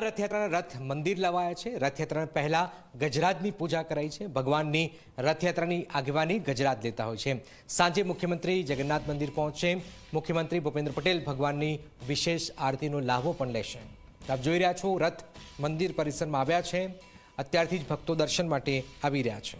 સુરતમાં રથયાત્રાના રથ મંદિર લવાયા છે. રથયાત્રા પહેલાં ગજરાજની પૂજા કરાઈ છે. ભગવાનની રથયાત્રાની આગેવાની ગજરાજ લેતા હોય છે. સાંજે મુખ્યમંત્રી જગન્નાથ મંદિર પહોંચશે મુખ્યમંત્રી ભૂપેન્દ્ર પટેલ ભગવાનની વિશેષ આરતીનો લાહવો પણ લેશે. આપ જોઈ રહ્યા છો, રથ મંદિર પરિસરમાં આવ્યા છે. અત્યારથી જ ભક્તો દર્શન માટે આવી રહ્યા છે.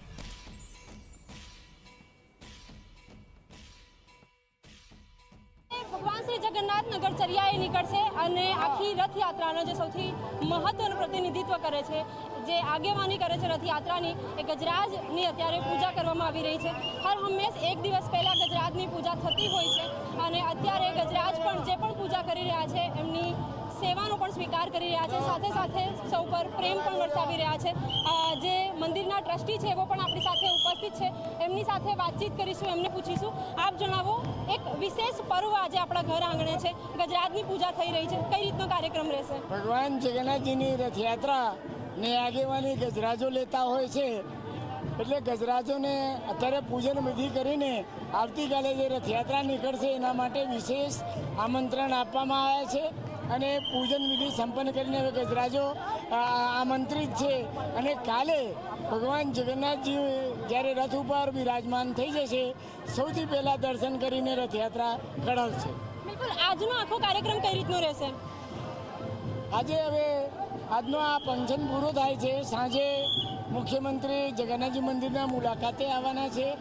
જગન્નાથ નગર ચર્યાએ નીકળશે અને આખી રથયાત્રાનો જે સૌથી મહત્વનું પ્રતિનિધિત્વ કરે છે, જે આગેવાની કરે છે રથયાત્રાની, એ ગજરાજની અત્યારે પૂજા કરવામાં આવી રહી છે. હર હંમેશ એક દિવસ પહેલાં ગજરાજની પૂજા થતી હોય છે અને અત્યારે ગજરાજ પણ જે પણ પૂજા કરી રહ્યા છે, એમની સેવાનો પણ સ્વીકાર કરી રહ્યા છે. સાથે સાથે સૌ પર પ્રેમ પણ વરસાવી રહ્યા છે. જે જે મંદિરના ટ્રસ્ટી છે, એવો પણ આપણી સાથે ઉપસ્થિત છે. એમની સાથે વાતચીત કરીશું, એમને પૂછીશું. આપ જણાવો, એક વિશેષ પર્વ આજે આપણા ઘર આંગણે છે. ગજરાજની પૂજા થઈ રહી છે. કઈ રીતનો કાર્યક્રમ રહેશે? ભગવાન જગન્નાથજીની રથયાત્રા ને આગેવાની ગજરાજો લેતા હોય છે. એટલે ગજરાજોને અત્યારે પૂજન વિધિ કરીને આવતીકાલે જે રથયાત્રા નીકળશે, એના માટે વિશેષ આમંત્રણ આપવામાં આવ્યા છે. અને પૂજન વિધિ સંપન્ન કરીને હવે ગજરાજો આ, આમંત્રિત છે. અને કાલે ભગવાન જગન્નાથજી જ્યારે રથ ઉપર બિરાજમાન થઈ જશે સૌથી પહેલાં દર્શન કરીને રથયાત્રા કઢાવશે. બિલકુલ આજનો આખો કાર્યક્રમ કઈ રીતનો રહેશે? આજે હવે આજનો આ ફંક્શન પૂરો થાય છે. સાંજે મુખ્યમંત્રી જગન્નાથજી મંદિરના મુલાકાતે આવવાના છે.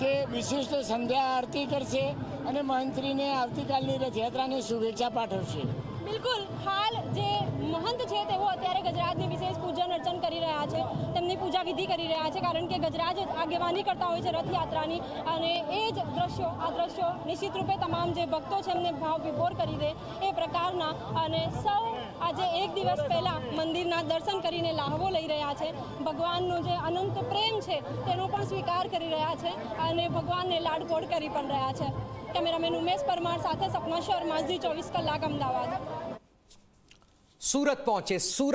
તે વિશિષ્ટ સંધ્યા આરતી કરશે અને મંત્રીને આવતીકાલની રથયાત્રાની શુભેચ્છા પાઠવશે. બિલકુલ. હાલ જે મહંત છે તેઓ અત્યારે ગજરાજની વિશેષ પૂજન અર્ચન કરી રહ્યા છે. તેમની પૂજા વિધિ કરી રહ્યા છે કારણ કે ગજરાજ આગેવાની કરતા હોય છે રથયાત્રાની અને એ જ દ્રશ્યો, આ દ્રશ્યો નિશ્ચિત રૂપે તમામ જે ભક્તો છે એમને ભાવ વિભોર કરી દે એ પ્રકારના અને સૌ આજે એક દિવસ પહેલાં મંદિરના દર્શન કરીને લાહવો લઈ રહ્યા છે. ભગવાનનો જે અનંત પ્રેમ છે તેનો પણ સ્વીકાર કરી રહ્યા છે અને ભગવાનને લાડકોડ કરી પણ રહ્યા છે. કેમેરામેન ઉમેશ પરમાર સાથે સપના શર્મા ઝી ચોવીસ કલાક અમદાવાદ. સુરત પહોંચે સુરત